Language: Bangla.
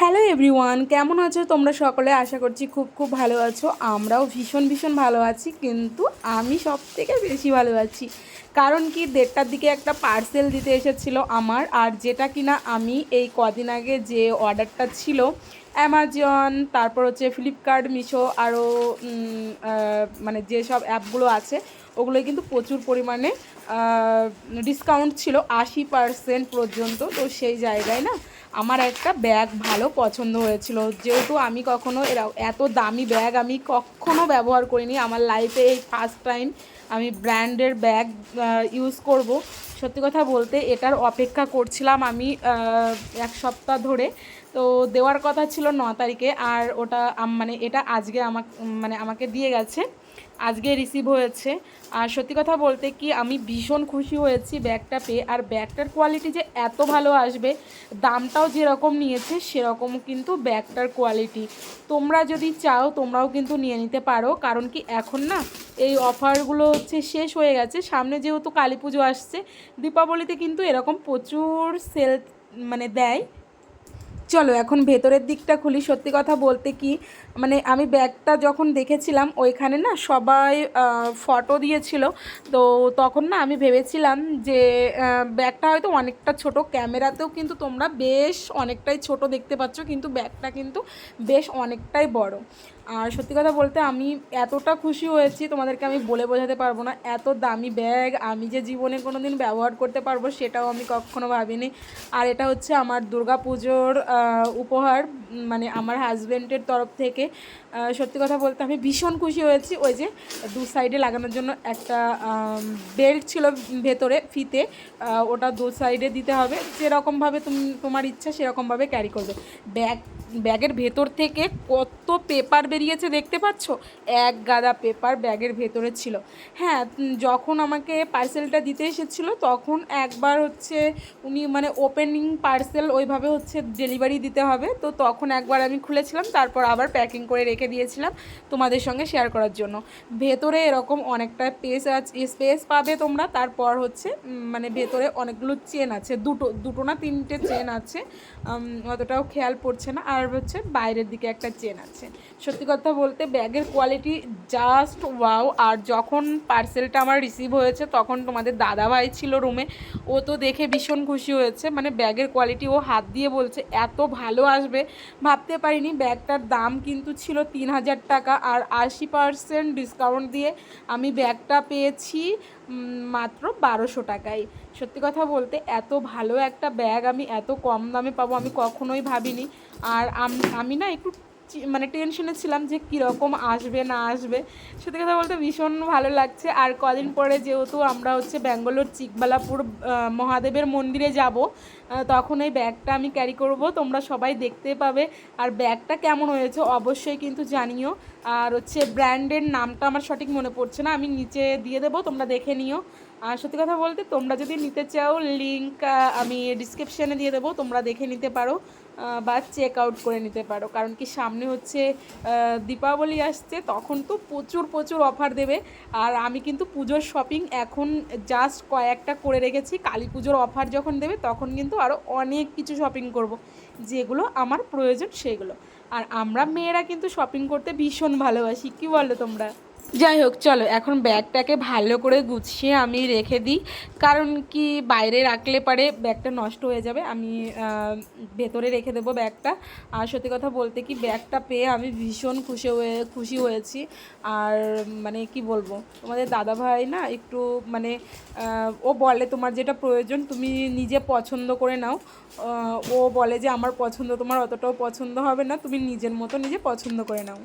হ্যালো এভরিওয়ান, কেমন আছো? তোমরা সকলে আশা করছি খুব খুব ভালো আছো। আমরাও ভীষণ ভীষণ ভালো আছি, কিন্তু আমি সব থেকে বেশি ভালো আছি। কারণ কি, দেড়টার দিকে একটা পার্সেল দিতে এসেছিল আমার, আর যেটা কিনা আমি এই কদিন আগে যে অর্ডারটা ছিল অ্যামাজন তারপর হচ্ছে ফ্লিপকার্ট মিশো আরও মানে যেসব অ্যাপগুলো আছে ওগুলোই কিন্তু প্রচুর পরিমাণে ডিসকাউন্ট ছিল, আশি পার্সেন্ট পর্যন্ত, তো সেই জায়গায় না আমার একটা ব্যাগ ভালো পছন্দ হয়েছিল। যেহেতু আমি কখনো এরা, এত দামি ব্যাগ আমি কখনো ব্যবহার করিনি। আমার লাইফে এই ফার্স্ট টাইম আমি ব্র্যান্ডের ব্যাগ ইউজ করব। সত্যি কথা বলতে এটার অপেক্ষা করছিলাম আমি এক সপ্তাহ ধরে। তো দেওয়ার কথা ছিল ন তারিখে আর ওটা মানে এটা আজকে আমাকে মানে আমাকে দিয়ে গেছে। আজকে রিসিভ হয়েছে। আর সত্যি কথা বলতে কি, আমি ভীষণ খুশি হয়েছি ব্যাগটা পেয়ে। আর ব্যাগটার কোয়ালিটি যে এত ভালো আসবে, দামটাও যেরকম নিয়েছে, সেরকম কিন্তু ব্যাগটার কোয়ালিটি তোমরা যদি চাও, তোমরাও কিন্তু নিয়ে নিতে পারো। কারণ কি এখন না, এই অফারগুলো হচ্ছে শেষ হয়ে গেছে। সামনে যেহেতু কালী পুজো আসছে, দীপাবলিতে কিন্তু এরকম প্রচুর সেল মানে দেয়। চলো এখন ভেতরের দিকটা খুলি। সত্যি কথা বলতে কি মানে আমি ব্যাগটা যখন দেখেছিলাম, ওইখানে না সবাই ফটো দিয়েছিল। তো তখন না আমি ভেবেছিলাম যে ব্যাগটা হয়তো অনেকটা ছোট। ক্যামেরাতেও কিন্তু তোমরা বেশ অনেকটাই ছোট দেখতে পাচ্ছ, কিন্তু ব্যাগটা কিন্তু বেশ অনেকটাই বড়। আর সত্যি কথা বলতে আমি এতটা খুশি হয়েছি, তোমাদেরকে আমি বলে বোঝাতে পারব না, এত দামি ব্যাগ আমি যে জীবনে কোনো দিন ব্যবহার করতে পারব সেটাও আমি কখনো ভাবিনি। আর এটা হচ্ছে আমার দুর্গা পুজোর উপহার মানে আমার হাজব্যান্ডের তরফ থেকে। সত্যি কথা বলতে আমি ভীষণ খুশি হয়েছি ওই যে দু সাইডে লাগানোর জন্য একটা বেল্ট ছিল ভেতরে ফিতে ওটা দু সাইডে দিতে হবে। যেরকমভাবে তুমি, তোমার ইচ্ছা সেরকমভাবে ক্যারি করবে। ব্যাগ ব্যাগের ভেতর থেকে কত পেপার বেরিয়েছে দেখতে পাচ্ছ? এক গাদা পেপার ব্যাগের ভেতরে ছিল। হ্যাঁ যখন আমাকে পার্সেলটা দিতে এসেছিল, তখন একবার হচ্ছে উনি মানে ওপেনিং পার্সেল ওইভাবে হচ্ছে ডেলিভারি দিতে হবে। তো তখন একবার আমি খুলেছিলাম, তারপর আবার প্যাকিং করে রেখে দিয়েছিলাম তোমাদের সঙ্গে শেয়ার করার জন্য। ভেতরে এরকম অনেকটা পেস আছে স্পেস পাবে তোমরা। তারপর হচ্ছে মানে ভেতরে অনেকগুলো চেন আছে, দুটো দুটো না তিনটে চেন আছে। অতটাও খেয়াল পড়ছে না। আর হচ্ছে, বাইরের দিকে একটা চেন আছে। সত্যি কথা বলতে ব্যাগের কোয়ালিটি জাস্ট ওয়াও আর যখন পার্সেলটা আমার রিসিভ হয়েছে, তখন তোমাদের দাদা ভাই ছিল রুমে ও তো দেখে ভীষণ খুশি হয়েছে। মানে ব্যাগের কোয়ালিটি ও হাত দিয়ে বলছে, এত ভালো আসবে। ভাবতে পারিনি ব্যাগটার দাম কিন্তু ছিল তিন হাজার টাকা, আর আশি পার্সেন্ট ডিসকাউন্ট দিয়ে আমি ব্যাগটা পেয়েছি মাত্র বারোশো টাকায়। সত্যি কথা বলতে এত ভালো একটা ব্যাগ আমি এত কম দামে পাবো আমি কখনোই ভাবিনি। আর আম- না একটু মানে টেনশনে ছিলাম যে কীরকম আসবে, না আসবে। সত্যি কথা বলতে ভীষণ ভালো লাগছে। আর কদিন পরে যেহেতু আমরা হচ্ছে ব্যাঙ্গালোর চিকবালাপুর মহাদেবের মন্দিরে যাব তখন এই ব্যাগটা আমি ক্যারি করব। তোমরা সবাই দেখতে পাবে। আর ব্যাগটা কেমন হয়েছে অবশ্যই কিন্তু জানিও। আর হচ্ছে ব্র্যান্ডের নামটা আমার সঠিক মনে পড়ছে না। আমি নিচে দিয়ে দেবো, তোমরা দেখে নিও। আর সত্যি কথা বলতে তোমরা যদি নিতে চাও লিঙ্ক আমি ডিসক্রিপশানে দিয়ে দেবো। তোমরা দেখে নিতে পারো। বা চেক আউট করে নিতে পারো। কারণ কি সামনে হচ্ছে দীপাবলি আসছে, তখন তো প্রচুর প্রচুর অফার দেবে। আর আমি কিন্তু পুজোর শপিং এখন জাস্ট কয়েকটা করে রেখেছি। কালী পুজোর অফার যখন দেবে, তখন কিন্তু আরও অনেক কিছু শপিং করব। যেগুলো আমার প্রয়োজন, সেগুলো। আর আমরা মেয়েরা কিন্তু শপিং করতে ভীষণ ভালোবাসি। কি বলো তোমরা? যাই হোক, চলো, এখন ব্যাগটাকে ভালো করে গুছিয়ে আমি রেখে দিই। কারণ কি বাইরে রাখলে পারে ব্যাগটা নষ্ট হয়ে যাবে। আমি ভেতরে রেখে দেবো ব্যাগটা। আর সত্যি কথা বলতে কি, ব্যাগটা পেয়ে আমি ভীষণ খুশি হয়ে, খুশি হয়েছি। আর মানে কি বলব, তোমাদের দাদা ভাই না একটু মানে ও বলে তোমার যেটা প্রয়োজন, তুমি নিজে পছন্দ করে নাও। ও বলে যে আমার পছন্দ তোমার অতটাও পছন্দ হবে না, তুমি নিজের মতো নিজে পছন্দ করে নাও।